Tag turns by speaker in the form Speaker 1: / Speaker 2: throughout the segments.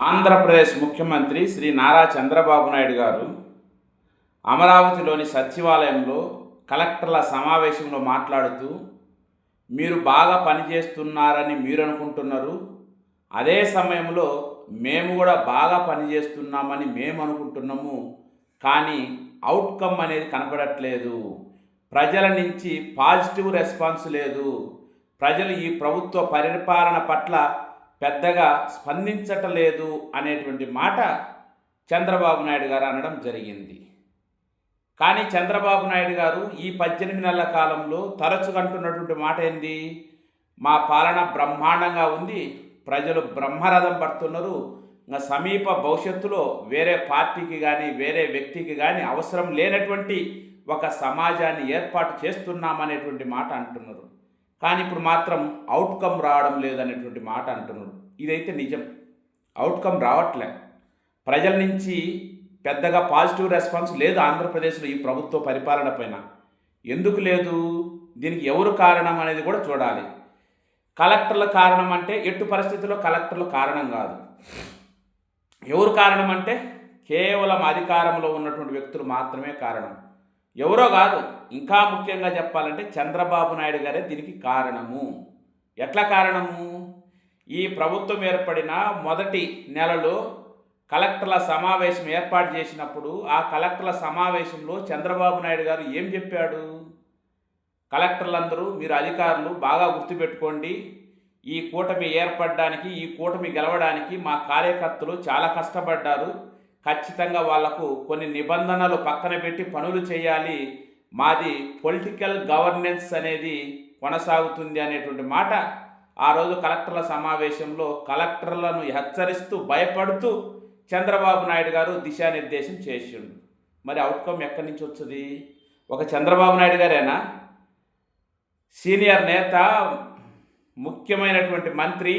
Speaker 1: ఆంధ్రప్రదేశ్ ముఖ్యమంత్రి శ్రీ నారా చంద్రబాబు నాయుడు గారు అమరావతిలోని సచివాలయంలో కలెక్టర్ల సమావేశంలో మాట్లాడుతూ మీరు బాగా పనిచేస్తున్నారని మీరు అనుకుంటున్నారు అదే సమయంలో మేము కూడా బాగా పనిచేస్తున్నామని మేము అనుకుంటున్నాము కానీ అవుట్కమ్ అనేది కనపడట్లేదు. ప్రజల నుంచి పాజిటివ్ రెస్పాన్స్ లేదు. ప్రజలు ఈ ప్రభుత్వ పరిపాలన పట్ల పెద్దగా స్పందించటలేదు అనేటువంటి మాట చంద్రబాబు నాయుడు గారు అనడం జరిగింది. కానీ చంద్రబాబు నాయుడు గారు ఈ పద్దెనిమిది నెలల కాలంలో తరచుగా అంటున్నటువంటి మాట ఏంది? మా పాలన బ్రహ్మాండంగా ఉంది ప్రజలు బ్రహ్మరథం పడుతున్నారు ఇంకా సమీప భవిష్యత్తులో వేరే పార్టీకి కానీ వేరే వ్యక్తికి కానీ అవసరం లేనటువంటి ఒక సమాజాన్ని ఏర్పాటు చేస్తున్నామనేటువంటి మాట అంటున్నారు. కానీ ఇప్పుడు మాత్రం అవుట్కమ్ రావడం లేదనేటువంటి మాట అంటున్నారు ఇదైతే నిజం. అవుట్కమ్ రావట్లే. ప్రజల నుంచి పెద్దగా పాజిటివ్ రెస్పాన్స్ లేదు ఆంధ్రప్రదేశ్లో ఈ ప్రభుత్వ పరిపాలన పైన. ఎందుకు లేదు? దీనికి ఎవరు కారణం అనేది కూడా చూడాలి. కలెక్టర్ల కారణం అంటే ఎట్టు పరిస్థితుల్లో కలెక్టర్ల కారణం కాదు. ఎవరు కారణం అంటే కేవలం అధికారంలో ఉన్నటువంటి వ్యక్తులు మాత్రమే కారణం. ఎవరో కాదు. ఇంకా ముఖ్యంగా చెప్పాలంటే చంద్రబాబు నాయుడు గారే దీనికి కారణము. ఎట్లా కారణము? ఈ ప్రభుత్వం ఏర్పడిన మొదటి నెలలో కలెక్టర్ల సమావేశం ఏర్పాటు చేసినప్పుడు ఆ కలెక్టర్ల సమావేశంలో చంద్రబాబు నాయుడు గారు ఏం చెప్పాడు? కలెక్టర్లందరూ మీరు అధికారులు బాగా గుర్తుపెట్టుకోండి. ఈ కూటమి ఏర్పడడానికి ఈ కూటమి గెలవడానికి మా కార్యకర్తలు చాలా కష్టపడ్డారు. ఖచ్చితంగా వాళ్ళకు కొన్ని నిబంధనలు పక్కన పెట్టి పనులు చేయాలి. మాది పొలిటికల్ గవర్నెన్స్ అనేది కొనసాగుతుంది అనేటువంటి మాట ఆ రోజు కలెక్టర్ల సమావేశంలో కలెక్టర్లను హెచ్చరిస్తూ భయపడుతూ చంద్రబాబు నాయుడు గారు దిశానిర్దేశం చేసిండు. మరి అవుట్కమ్ ఎక్కడి నుంచి వచ్చింది? ఒక చంద్రబాబు నాయుడు గారేనా? సీనియర్ నేత ముఖ్యమైనటువంటి మంత్రి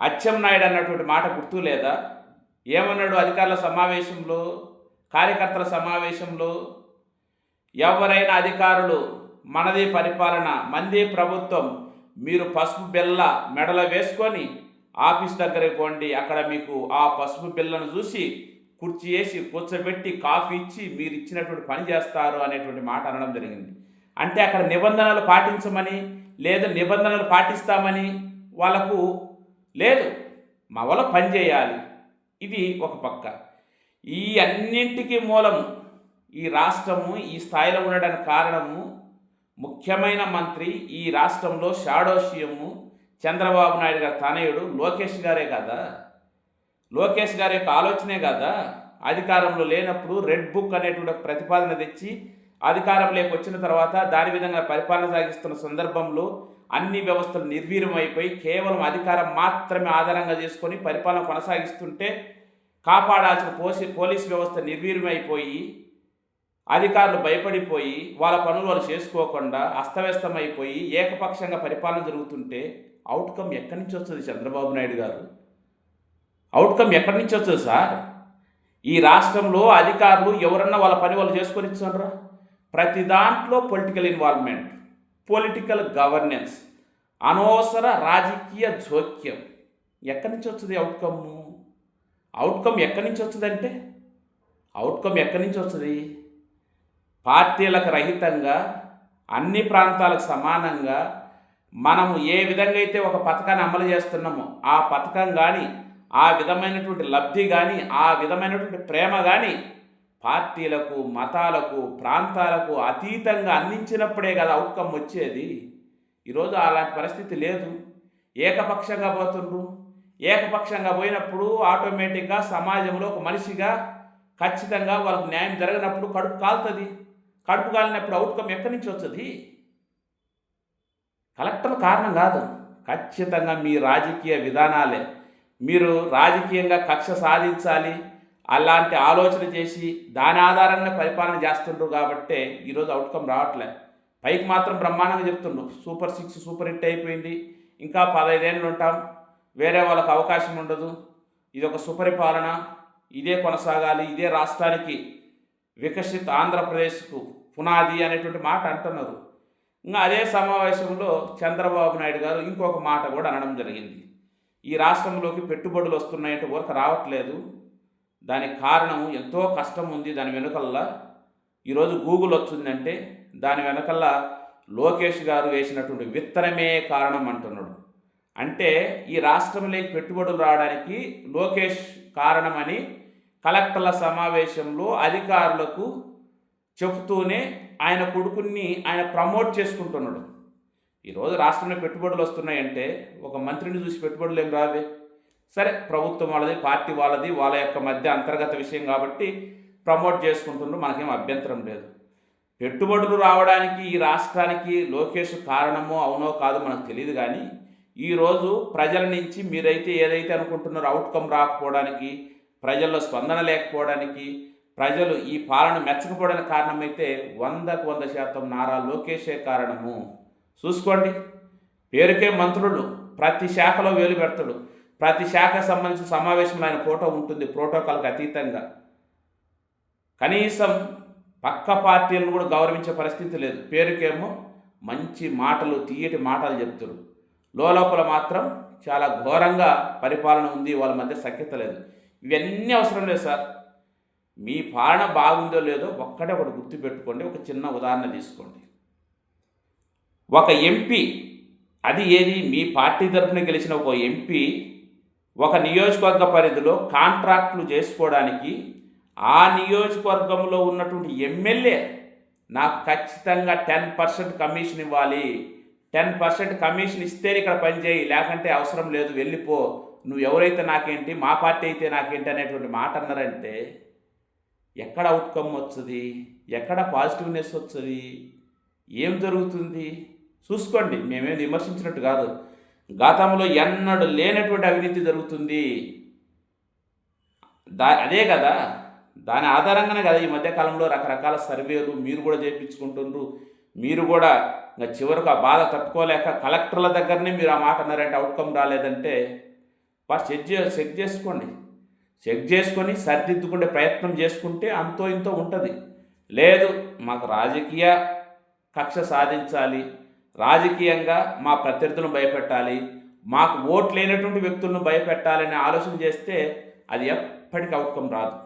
Speaker 1: అచ్చెం నాయుడు అన్నటువంటి మాట గుర్తు లేదా ఏమన్నాడు అధికారుల సమావేశంలో కార్యకర్తల సమావేశంలో? ఎవరైనా అధికారులు మనది పరిపాలన మంది ప్రభుత్వం మీరు పసుపు బిల్ల మెడలో వేసుకొని ఆఫీస్ దగ్గరికి పోండి అక్కడ మీకు ఆ పసుపు బిల్లను చూసి కుర్చీ వేసి కూర్చోబెట్టి కాఫీ ఇచ్చి మీరు ఇచ్చినటువంటి పని చేస్తారు అనేటువంటి మాట అనడం జరిగింది. అంటే అక్కడ నిబంధనలు పాటించమని లేదా నిబంధనలు పాటిస్తామని వాళ్ళకు లేదు. మా వల్ల పని చేయాలి. ఇది ఒక పక్క. ఈ అన్నింటికి మూలము ఈ రాష్ట్రము ఈ స్థాయిలో ఉండడానికి కారణము ముఖ్యమైన మంత్రి ఈ రాష్ట్రంలో షాడో సీఎము చంద్రబాబు నాయుడు గారి. తనయుడు లోకేష్ గారే కదా? లోకేష్ గారి యొక్క ఆలోచనే కదా? అధికారంలో లేనప్పుడు రెడ్ బుక్ అనేటువంటి ప్రతిపాదన తెచ్చి అధికారంలోకి వచ్చిన తర్వాత దాని విధంగా పరిపాలన సాగిస్తున్న సందర్భంలో అన్ని వ్యవస్థలు నిర్వీర్యమైపోయి కేవలం అధికారం మాత్రమే ఆధారంగా చేసుకొని పరిపాలన కొనసాగిస్తుంటే కాపాడాల్సిన పోసి పోలీస్ వ్యవస్థ నిర్వీర్యమైపోయి అధికారులు భయపడిపోయి వాళ్ళ పనులు వాళ్ళు చేసుకోకుండా అస్తవ్యస్తమైపోయి ఏకపక్షంగా పరిపాలన జరుగుతుంటే అవుట్కమ్ ఎక్కడి నుంచి వస్తుంది చంద్రబాబు నాయుడు గారు? అవుట్కమ్ ఎక్కడి నుంచి వస్తుంది సార్? ఈ రాష్ట్రంలో అధికారులు ఎవరన్నా వాళ్ళ పని వాళ్ళు చేసుకొని ఇచ్చారా ప్రతి దాంట్లో పొలిటికల్ ఇన్వాల్వ్మెంట్ పొలిటికల్ గవర్నెన్స్ అనవసర రాజకీయ జోక్యం. ఎక్కడి నుంచి వస్తుంది అవుట్కమ్ అవుట్కమ్ ఎక్కడి నుంచి వచ్చిందంటే అవుట్కమ్ ఎక్కడి నుంచి వస్తుంది? పార్టీలకు రహితంగా అన్ని ప్రాంతాలకు సమానంగా మనము ఏ విధంగా అయితే ఒక పథకాన్ని అమలు చేస్తున్నామో ఆ పథకం కానీ ఆ విధమైనటువంటి లబ్ధి కానీ ఆ విధమైనటువంటి ప్రేమ కానీ పార్టీలకు మతాలకు ప్రాంతాలకు అతీతంగా అందించినప్పుడే కదా అవుట్కమ్ వచ్చేది. ఈరోజు అలాంటి పరిస్థితి లేదు. ఏకపక్షంగా పోతుండ్రు. ఏకపక్షంగా పోయినప్పుడు ఆటోమేటిక్గా సమాజంలో ఒక మనిషిగా ఖచ్చితంగా వాళ్ళకు న్యాయం జరగనప్పుడు కడుపు కాలుతుంది. కడుపు కాలినప్పుడు అవుట్కమ్ ఎక్కడి నుంచి వస్తుంది? కలెక్టర్ కారణం కాదు. ఖచ్చితంగా మీ రాజకీయ విధానాలే. మీరు రాజకీయంగా కక్ష సాధించాలి. అలాంటి ఆలోచన చేసి దాని ఆధారంగా పరిపాలన చేస్తుండ్రు కాబట్టే ఈరోజు అవుట్కమ్ రావట్లే. పైకి మాత్రం బ్రహ్మాండంగా చెప్తుండ్రు. సూపర్ సిక్స్ సూపర్ హిట్ అయిపోయింది. ఇంకా పదహైదేళ్ళు ఉంటాం. వేరే వాళ్ళకి అవకాశం ఉండదు. ఇది ఒక సుపరిపాలన. ఇదే కొనసాగాలి. ఇదే రాష్ట్రానికి వికసిత్ ఆంధ్రప్రదేశ్కు పునాది అనేటువంటి మాట అంటున్నారు. ఇంకా అదే సమావేశంలో చంద్రబాబు నాయుడు గారు ఇంకొక మాట కూడా అనడం జరిగింది. ఈ రాష్ట్రంలోకి పెట్టుబడులు వస్తున్నాయంటే ఊరక రావట్లేదు. దానికి కారణం ఎంతో కష్టం ఉంది. దాని వెనుకల్లా ఈరోజు గూగుల్ వచ్చిందంటే దాని వెనకల్లా లోకేష్ గారు వేసినటువంటి విత్తనమే కారణం అంటున్నాడు. అంటే ఈ రాష్ట్రంలోకి పెట్టుబడులు రావడానికి లోకేష్ కారణమని కలెక్టర్ల సమావేశంలో అధికారులకు చెబుతూనే ఆయన కొడుకుని ఆయన ప్రమోట్ చేసుకుంటున్నాడు. ఈరోజు రాష్ట్రంలో పెట్టుబడులు వస్తున్నాయంటే ఒక మంత్రిని చూసి పెట్టుబడులు ఏం రావే? సరే ప్రభుత్వం వాళ్ళది పార్టీ వాళ్ళది వాళ్ళ యొక్క మధ్య అంతర్గత విషయం కాబట్టి ప్రమోట్ చేసుకుంటున్నారు మనకేం అభ్యంతరం లేదు. పెట్టుబడులు రావడానికి ఈ రాష్ట్రానికి లోకేష్ కారణమో అవునో కాదో మనకు తెలియదు కానీ ఈరోజు ప్రజల నుంచి మీరైతే ఏదైతే అనుకుంటున్నారో అవుట్కమ్ రాకపోవడానికి ప్రజల్లో స్పందన లేకపోవడానికి ప్రజలు ఈ పాలన మెచ్చకపోవడానికి కారణమైతే వందకు వంద శాతం నారా లోకేషే కారణము. చూసుకోండి. పేరుకే మంత్రులు ప్రతి శాఖలో వేలు పెడతాడు. ప్రతి శాఖ సంబంధించిన సమావేశంలో ఆయన ఫోటో ఉంటుంది ప్రోటోకాల్కి అతీతంగా. కనీసం పక్క పార్టీలను కూడా గౌరవించే పరిస్థితి లేదు. పేరుకేమో మంచి మాటలు తీయటి మాటలు చెప్తారు. లోపల మాత్రం చాలా ఘోరంగా పరిపాలన ఉంది వాళ్ళ మధ్య సఖ్యత లేదు. ఇవన్నీ అవసరం లేదు సార్. మీ పాలన బాగుందో లేదో ఒక్కటే ఒకటి గుర్తుపెట్టుకోండి ఒక చిన్న ఉదాహరణ తీసుకోండి. ఒక ఎంపీ అది ఏది? మీ పార్టీ తరఫున గెలిచిన ఒక ఎంపీ ఒక నియోజకవర్గ పరిధిలో కాంట్రాక్టులు చేసుకోవడానికి ఆ నియోజకవర్గంలో ఉన్నటువంటి ఎమ్మెల్యే నాకు ఖచ్చితంగా టెన్ పర్సెంట్ కమిషన్ ఇవ్వాలి. టెన్ పర్సెంట్ కమిషన్ ఇస్తేనే ఇక్కడ పనిచేయి లేకంటే అవసరం లేదు వెళ్ళిపో. నువ్వు ఎవరైతే నాకేంటి మా పార్టీ అయితే నాకేంటి అనేటువంటి మాట అన్నారంటే ఎక్కడ అవుట్కమ్ వస్తుంది ఎక్కడ పాజిటివ్నెస్ వస్తుంది ఏం జరుగుతుంది? చూసుకోండి. మేమేం విమర్శించినట్టు కాదు. గతంలో ఎన్నడూ లేనటువంటి అవినీతి జరుగుతుంది. దా అదే కదా. దాని ఆధారంగానే కదా ఈ మధ్యకాలంలో రకరకాల సర్వేలు మీరు కూడా చేయించుకుంటుండ్రు మీరు కూడా ఇంకా చివరకు ఆ బాధ తట్టుకోలేక కలెక్టర్ల దగ్గరనే మీరు ఆ మాట అన్నారంటే అవుట్కమ్ రాలేదంటే వారు చెక్ చే చెక్ చేసుకోండి. చెక్ చేసుకొని సరిదిద్దుకునే ప్రయత్నం చేసుకుంటే అంతో ఇంతో ఉంటుంది. లేదు మాకు రాజకీయ కక్ష సాధించాలి. రాజకీయంగా మా ప్రత్యర్థులను భయపెట్టాలి మాకు ఓట్లు లేనటువంటి వ్యక్తులను భయపెట్టాలనే ఆలోచన చేస్తే అది ఎప్పటికీ అవుట్కమ్ రాదు.